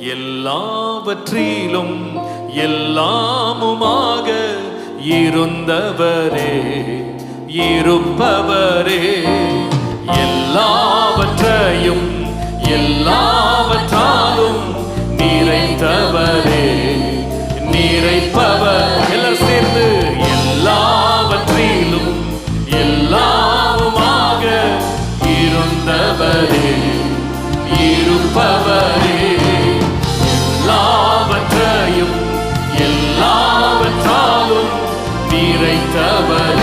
எல்லாவற்றிலும் எல்லாமுமாக இருந்தவரே இருப்பவரே. எல்லாவற்றையும் எல்லாவற்றாலும் நிறைந்தவர் இறைத்தவர்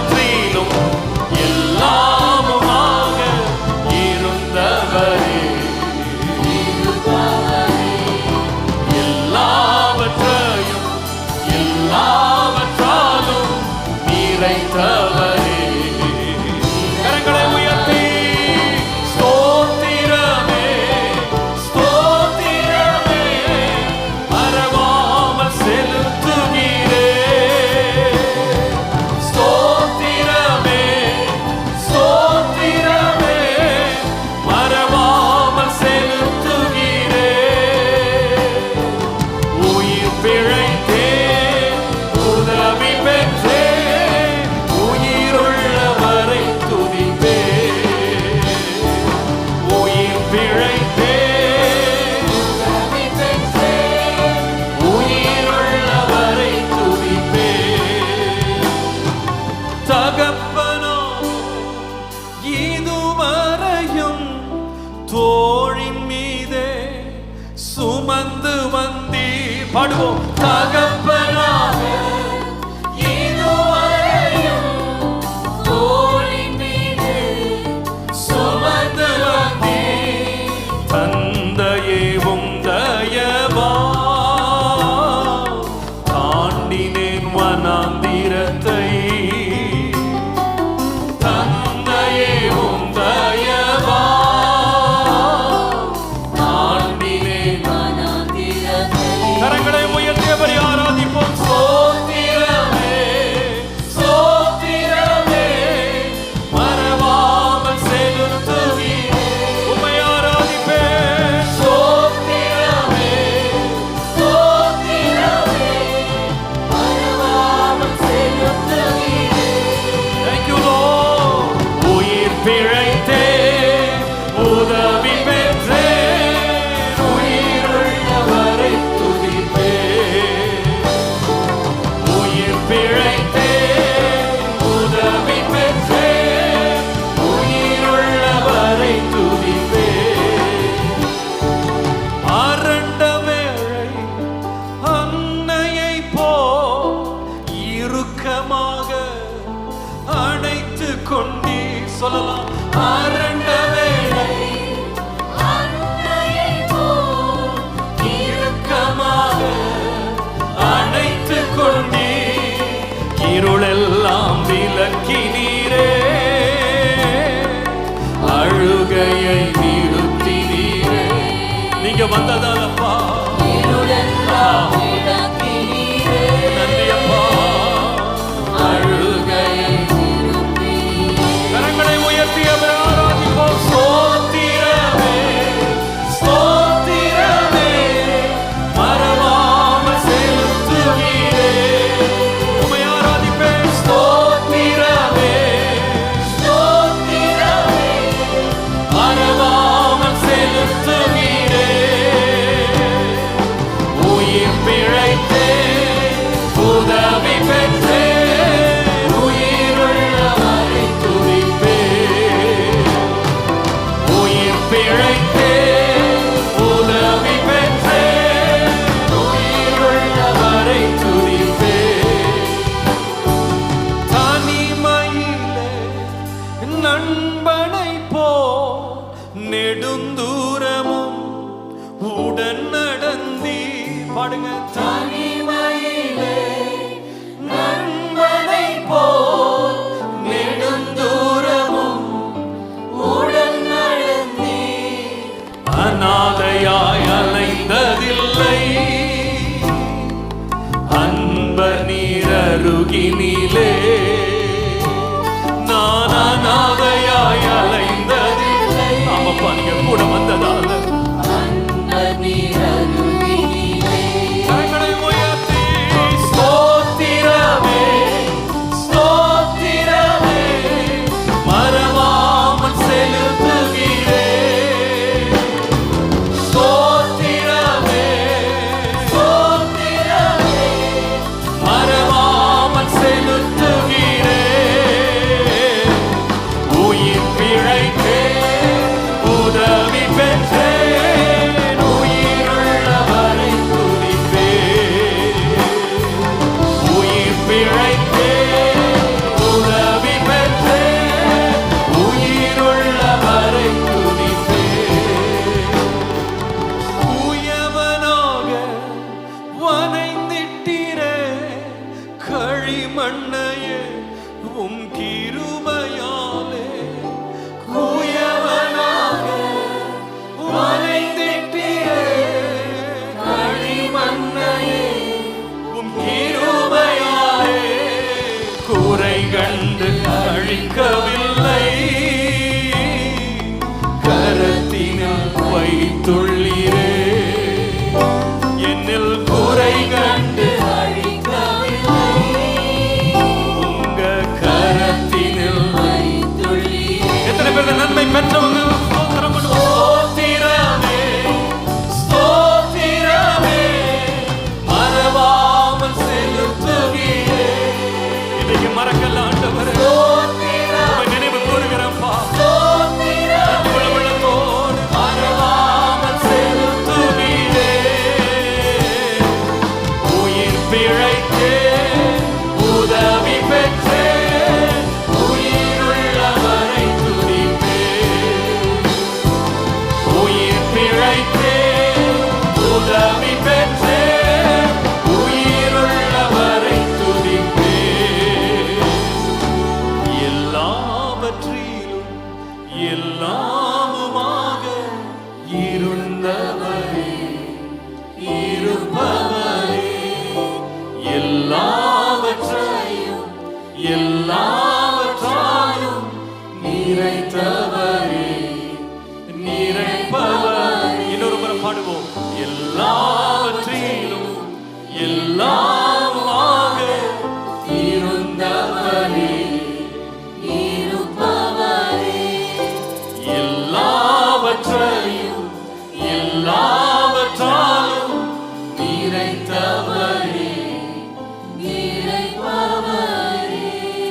please. வந்து வந்தி பாடுவோம் தகப்ப Spirit. భాగ్యవంతదప్ప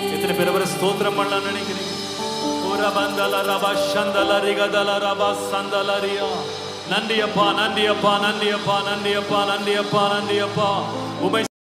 எத்தனை பேர் அவரை ஸ்தோத்திரம் பண்ணலாம் நினைக்கிறீங்க? ரபந்தல ரபா சந்தல ரபா சந்தலரியா நன்றியப்பா நன்றியப்பா நன்றியப்பா நன்றியப்பா நன்றியப்பா நன்றியப்பா. உமை